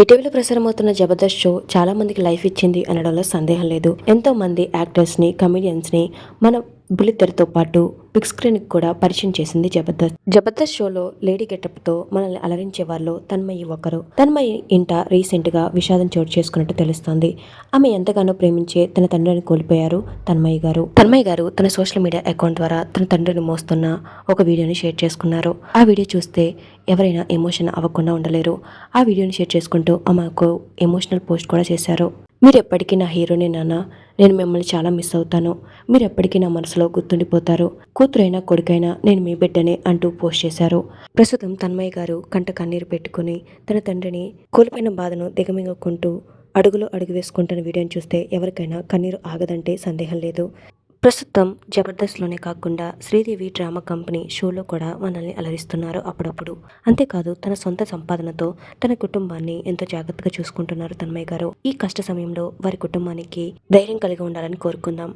ఇటీవల ప్రసారమవుతున్న జబర్దస్త్ షో చాలా మందికి లైఫ్ ఇచ్చింది అనడంలో సందేహం లేదు. ఎంతో మంది యాక్టర్స్ని కమెడియన్స్ని మన బుల్లితెరతో పాటు బిగ్ స్క్రీన్ కూడా పరిచయం చేసింది జబర్దస్త్. జబర్దస్త్ షోలో లేడీ గెటప్తో మనల్ని అలరించే వాళ్ళు తన్మయి ఒకరు. తన్మయి ఇంట రీసెంట్గా విషాదం చోటు చేసుకున్నట్టు తెలుస్తోంది. ఆమె ఎంతగానో ప్రేమించే తన తండ్రిని కోల్పోయారు తన్మయి గారు. తన్మయి గారు తన సోషల్ మీడియా అకౌంట్ ద్వారా తన తండ్రిని మోస్తున్న ఒక వీడియోని షేర్ చేసుకున్నారు. ఆ వీడియో చూస్తే ఎవరైనా ఎమోషన్ అవ్వకుండా ఉండలేరు. ఆ వీడియోని షేర్ చేసుకుంటూ ఆమెకు ఎమోషనల్ పోస్ట్ కూడా చేశారు. మీరు ఎప్పటికీ నా హీరోనే నాన్న నేను మిమ్మల్ని చాలా మిస్ అవుతాను. మీరు ఎప్పటికీ నా మనసులో గుర్తుండిపోతారు. కూతురైనా కొడుకైనా నేను మీ బిడ్డనే అంటూ పోస్ట్ చేశారు. ప్రస్తుతం తన్మయ్య గారు కంట కన్నీరు పెట్టుకుని తన తండ్రిని కోల్పోయిన బాధను దిగమింగుకుంటూ అడుగులో అడుగు వేసుకుంటున్న వీడియోని చూస్తే ఎవరికైనా కన్నీరు ఆగదంటే సందేహం లేదు. ప్రస్తుతం జబర్దస్త్లోనే కాకుండా శ్రీదేవి డ్రామా కంపెనీ షోలో కూడా మనల్ని అలరిస్తున్నారు అప్పుడప్పుడు. అంతేకాదు తన సొంత సంపాదనతో తన కుటుంబాన్ని ఎంతో జాగ్రత్తగా చూసుకుంటున్నారు తన్మయ్య గారు. ఈ కష్ట సమయంలో వారి కుటుంబానికి ధైర్యం కలిగి ఉండాలని కోరుకుందాం.